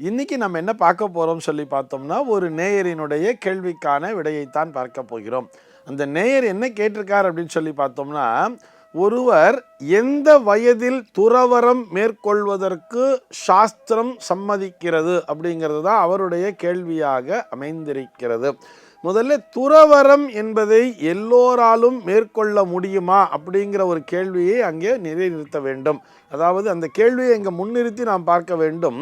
இன்றைக்கி நம்ம என்ன பார்க்க போகிறோம் சொல்லி பார்த்தோம்னா ஒரு நேயரினுடைய கேள்விக்கான விடையைத்தான் பார்க்க போகிறோம். அந்த நேயர் என்ன கேட்டிருக்கார் அப்படின்னு சொல்லி பார்த்தோம்னா ஒருவர் எந்த வயதில் துறவரம் மேற்கொள்வதற்கு சாஸ்திரம் சம்மதிக்கிறது அப்படிங்கிறது தான் அவருடைய கேள்வியாக அமைந்திருக்கிறது. முதல்ல துறவரம் என்பதை எல்லோராலும் மேற்கொள்ள முடியுமா அப்படிங்கிற ஒரு கேள்வியை அங்கே நிறைநிறுத்த வேண்டும். அதாவது அந்த கேள்வியை இங்கே முன்னிறுத்தி நாம் பார்க்க வேண்டும்.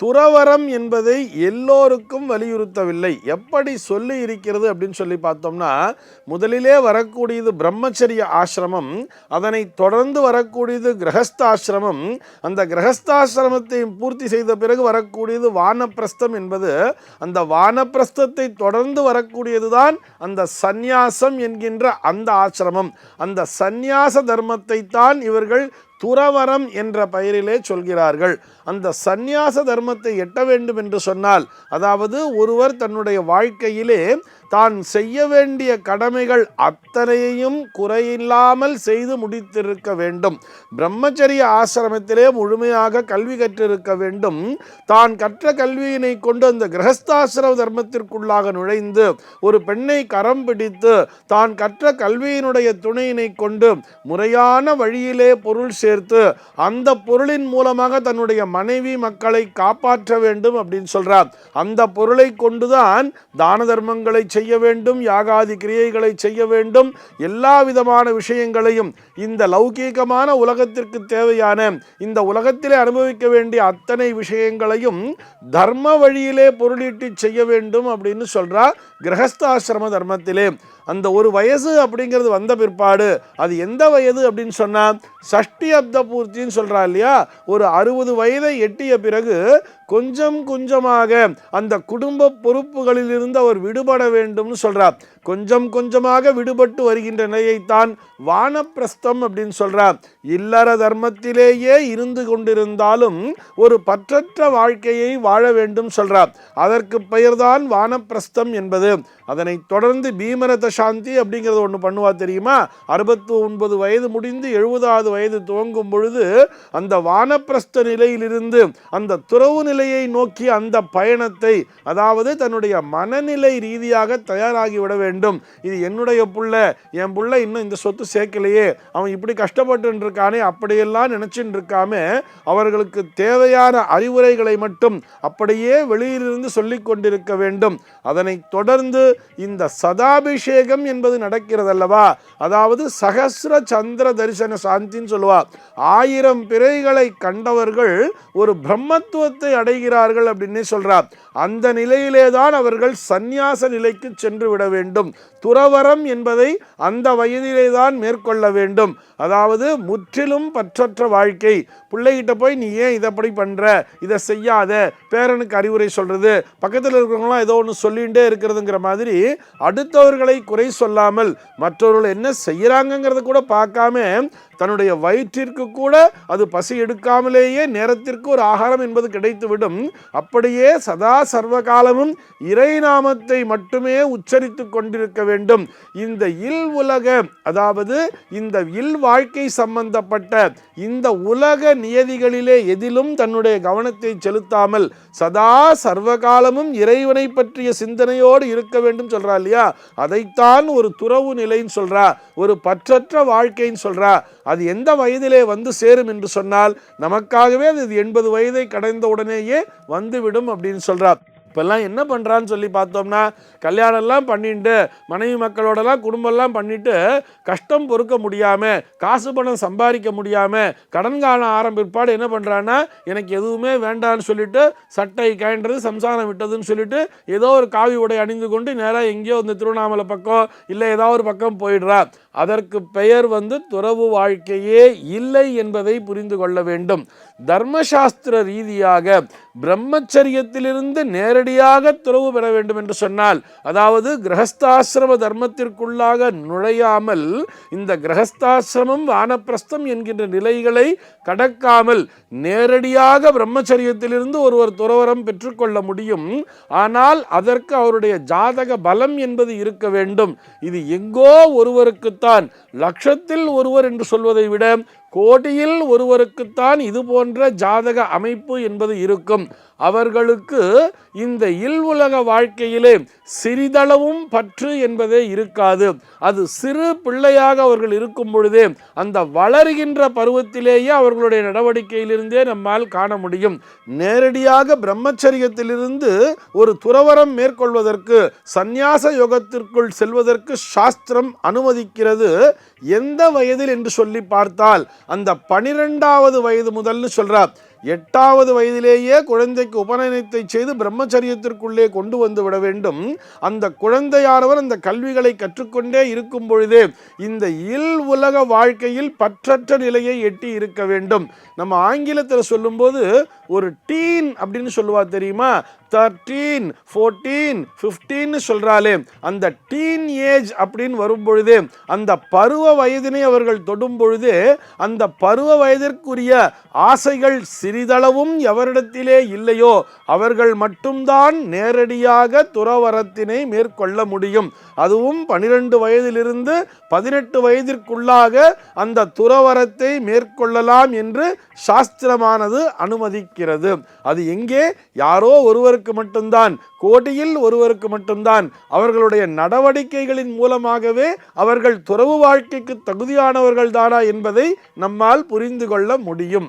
துறவரம் என்பதை எல்லோருக்கும் வலியுறுத்தவில்லை. எப்படி சொல்லி இருக்கிறது அப்படின்னு சொல்லி பார்த்தோம்னா முதலிலே வரக்கூடியது பிரம்மச்சரிய ஆசிரமம் அதனை தொடர்ந்து வரக்கூடியது கிரகஸ்தாசிரமம். அந்த கிரகஸ்தாசிரமத்தை பூர்த்தி செய்த பிறகு வரக்கூடியது வானப்பிரஸ்தம் என்பது அந்த வானப்பிரஸ்தத்தை தொடர்ந்து வரக்கூடியதுதான் அந்த சந்நியாசம் என்கின்ற அந்த ஆசிரமம். அந்த சந்நியாச தர்மத்தை தான் இவர்கள் துறவரம் என்ற பெயரிலே சொல்கிறார்கள். அந்த சந்நியாச தர்மத்தை எட்ட வேண்டும் என்று சொன்னால் அதாவது ஒருவர் தன்னுடைய வாழ்க்கையிலே தான் செய்ய வேண்டிய கடமைகள் அத்தனையையும் குறையில்லாமல் செய்து முடித்திருக்க வேண்டும். பிரம்மச்சரிய ஆசிரமத்திலே முழுமையாக கல்வி கற்றிருக்க வேண்டும். தான் கற்ற கல்வியினை கொண்டு அந்த கிரகஸ்தாசிரம தர்மத்திற்குள்ளாக நுழைந்து ஒரு பெண்ணை கரம் பிடித்து தான் கற்ற கல்வியினுடைய துணையினை கொண்டு முறையான வழியிலே பொருள் சேர்த்து அந்த பொருளின் மூலமாக தன்னுடைய மனைவி மக்களை காப்பாற்ற வேண்டும் அப்படின்னு சொல்றார். அந்த பொருளை கொண்டுதான் தான தர்மங்களை செய்ய வேண்டும் யாகாதி கிரியைகளை செய்ய வேண்டும். எல்லா விதமான விஷயங்களையும் இந்த லௌகீகமான உலகத்திற்கு தேவையான இந்த உலகத்திலே அனுபவிக்க வேண்டிய அத்தனை விஷயங்களையும் தர்ம வழியிலே பொருளீட்டி செய்ய வேண்டும் அப்படின்னு சொல்றா கிரகஸ்தாசிரம தர்மத்திலே. அந்த ஒரு வயசு அப்படிங்கிறது வந்த பிற்பாடு அது எந்த வயது அப்படின்னு சொன்னா சஷ்டி அப்த பூர்த்தின்னு சொல்றா இல்லையா? ஒரு அறுபது வயதை எட்டிய பிறகு கொஞ்சம் கொஞ்சமாக அந்த குடும்ப பொறுப்புகளிலிருந்து அவர் விடுபட வேண்டும்னு சொல்கிறார் கொஞ்சம் கொஞ்சமாக விடுபட்டு வருகின்ற நிலையைத்தான் வானப்பிரஸ்தம் அப்படின்னு சொல்கிறார் இல்லற தர்மத்திலேயே இருந்து கொண்டிருந்தாலும் ஒரு பற்றற்ற வாழ்க்கையை வாழ வேண்டும் சொல்கிறார் அதற்கு பெயர்தான் வானப்பிரஸ்தம் என்பது. அதனை தொடர்ந்து பீமரத சாந்தி அப்படிங்கிறது ஒன்று பண்ணுவா தெரியுமா? அறுபத்தி ஒன்பது வயது முடிந்து எழுபதாவது வயது துவங்கும் பொழுது அந்த வானப்பிரஸ்த நிலையிலிருந்து அந்த துறவு நிலை விடுதலையை நோக்கி அந்த பயணத்தை அதாவது தன்னுடைய மனநிலை ரீதியாக தயாராகி விட வேண்டும். இது என்னுடைய புள்ள என் புள்ள இன்னும் இந்த சொத்து சேர்க்கலையே அவன் இப்படி கஷ்டப்பட்டு இருக்கானே அப்படியெல்லாம் நினைச்சுட்டு இருக்காம அவர்களுக்கு தேவையான அறிவுரைகளை மட்டும் அப்படியே வெளியிலிருந்து சொல்லிக் கொண்டிருக்க வேண்டும். அதனை தொடர்ந்து இந்த சதாபிஷேகம் என்பது நடக்கிறதல்லவா? அதாவது சகசிர சந்திர தரிசன சாந்தின்னு சொல்லுவா. ஆயிரம் பிறைகளை கண்டவர்கள் ஒரு பிரம்மத்துவத்தை அடை அடைகிறார்கள் அப்படின்னு சொல்றார். அந்த நிலையிலே தான் அவர்கள் சந்நியாச நிலைக்கு சென்று விட வேண்டும். துறவரம் என்பதை அந்த வயதிலே தான் மேற்கொள்ள வேண்டும். அதாவது முற்றிலும் பற்றற்ற வாழ்க்கை. பிள்ளைகிட்ட போய் நீ ஏன் இதை அப்படி பண்ற? இதை செய்யாத. பேரனுக்கு அறிவுரை சொல்றது. பக்கத்தில் இருக்கிறவங்களாம் ஏதோ ஒன்று சொல்லிகிட்டே இருக்கிறதுங்கிற மாதிரி அடுத்தவர்களை குறை சொல்லாமல் மற்றவர்கள் என்ன செய்கிறாங்கங்கிறத கூட பார்க்காம தன்னுடைய வயிற்றிற்கு கூட அது பசி எடுக்காமலேயே நேரத்திற்கு ஒரு ஆகாரம் என்பது கிடைத்துவிடும். அப்படியே சதா சர்வ காலமும் இறை நாமத்தை மட்டுமே உச்சரித்து கொண்டிருக்க வேண்டும். இந்த இல் உலக அதாவது இந்த இல் வாழ்க்கை சம்பந்தப்பட்ட இந்த உலக நியதிகளிலே எதிலும் தன்னுடைய கவனத்தை செலுத்தாமல் சதா சர்வகாலமும் இறைவனை பற்றிய சிந்தனையோடு இருக்க வேண்டும் சொல்றா இல்லையா? அதைத்தான் ஒரு துறவு நிலைன்னு சொல்றா ஒரு பற்றற்ற வாழ்க்கைன்னு சொல்றா. அது எந்த வயதிலே வந்து சேரும் என்று சொன்னால் நமக்காகவே அது எண்பது வயதை கடந்த உடனேயே வந்துவிடும் அப்படின்னு சொல்றார் இப்போல்லாம் என்ன பண்ணுறான்னு சொல்லி பார்த்தோம்னா கல்யாணம்லாம் பண்ணிட்டு மனைவி மக்களோடலாம் குடும்பம்லாம் பண்ணிட்டு கஷ்டம் பொறுக்க முடியாமல் காசு பணம் சம்பாதிக்க முடியாமல் கடன் காண ஆரம்பிப்பாடு என்ன பண்ணுறான்னா எனக்கு எதுவுமே வேண்டான்னு சொல்லிட்டு சட்டை கயன்றது சம்சாரம் விட்டதுன்னு சொல்லிட்டு ஏதோ ஒரு காவி உடை அணிந்து கொண்டு நேராக எங்கேயோ இந்த திருவண்ணாமலை பக்கம் இல்லை ஏதோ ஒரு பக்கம் போயிடுறா. அதற்கு பெயர் வந்து துறவு வாழ்க்கையே இல்லை என்பதை புரிந்து கொள்ள வேண்டும். தர்மசாஸ்திர ரீதியாக பிரம்மச்சரியத்திலிருந்து நேர நேரடியாக துறவு பெற வேண்டும் என்று சொன்னால் அதாவது கிரகஸ்தாசிரம தர்மத்திற்குள்ளாக நுழையாமல் இந்த கிரகஸ்தாசிரமம் வானப்பிரஸ்தம் என்கின்ற நிலைகளை கடக்காமல் நேரடியாக பிரம்மச்சரியத்திலிருந்து ஒருவர் துறவரம் பெற்றுக்கொள்ள முடியும். ஆனால் அதற்கு அவருடைய ஜாதக பலம் என்பது இருக்க வேண்டும். இது எங்கோ ஒருவருக்குத்தான் லட்சத்தில் ஒருவர் என்று சொல்வதை விட கோடியில் ஒருவருக்குத்தான் இது போன்ற ஜாதக அமைப்பு என்பது இருக்கும். அவர்களுக்கு இந்த இல் உலக வாழ்க்கையிலே சிறிதளவும் பற்று என்பதே இருக்காது. அது சிறு பிள்ளையாக அவர்கள் இருக்கும் பொழுதே அந்த வளர்கின்ற பருவத்திலேயே அவர்களுடைய நடவடிக்கையிலிருந்தே நம்மால் காண முடியும். நேரடியாக பிரம்மச்சரியத்திலிருந்து ஒரு துறவரம் மேற்கொள்வதற்கு சந்நியாச யோகத்திற்குள் செல்வதற்கு சாஸ்திரம் அனுமதிக்கிறது. எந்த வயதில் என்று சொல்லி பார்த்தால் அந்த பனிரெண்டாவது வயது முதல்னு சொல்கிறார் எட்டாவது வயதிலேயே குழந்தைக்கு உபநயனத்தை செய்து பிரம்மச்சரியத்திற்குள்ளே கொண்டு வந்து விட வேண்டும். அந்த குழந்தையானவர் அந்த கல்விகளை கற்றுக்கொண்டே இருக்கும் பொழுதே இந்த இல் உலக வாழ்க்கையில் பற்றற்ற நிலையை எட்டி இருக்க வேண்டும். நம்ம ஆங்கிலத்தில் சொல்லும்போது ஒரு டீன் அப்படின்னு சொல்லுவா தெரியுமா? தேர்ட்டீன் ஃபோர்டீன் ஃபிஃப்டீன்னு சொல்கிறாளே அந்த டீன் ஏஜ் அப்படின்னு வரும்பொழுது அந்த பருவ வயதினை அவர்கள் தொடும் பொழுது அந்த பருவ வயதிற்குரிய ஆசைகள் சிறிதளவும் எவரிடத்திலே இல்லையோ அவர்கள் மட்டும்தான் நேரடியாக துறவரத்தினை மேற்கொள்ள முடியும். அதுவும் பனிரெண்டு வயதிலிருந்து பதினெட்டு வயதிற்குள்ளாக அந்த துறவரத்தை மேற்கொள்ளலாம் என்று சாஸ்திரமானது அனுமதிக்கிறது. அது எங்கே? யாரோ ஒருவருக்கு மட்டும்தான். கோடியில் ஒருவருக்கு மட்டும்தான். அவர்களுடைய நடவடிக்கைகளின் மூலமாகவே அவர்கள் துறவு வாழ்க்கைக்கு தகுதியானவர்கள் தானா என்பதை நம்மால் புரிந்து கொள்ள முடியும்.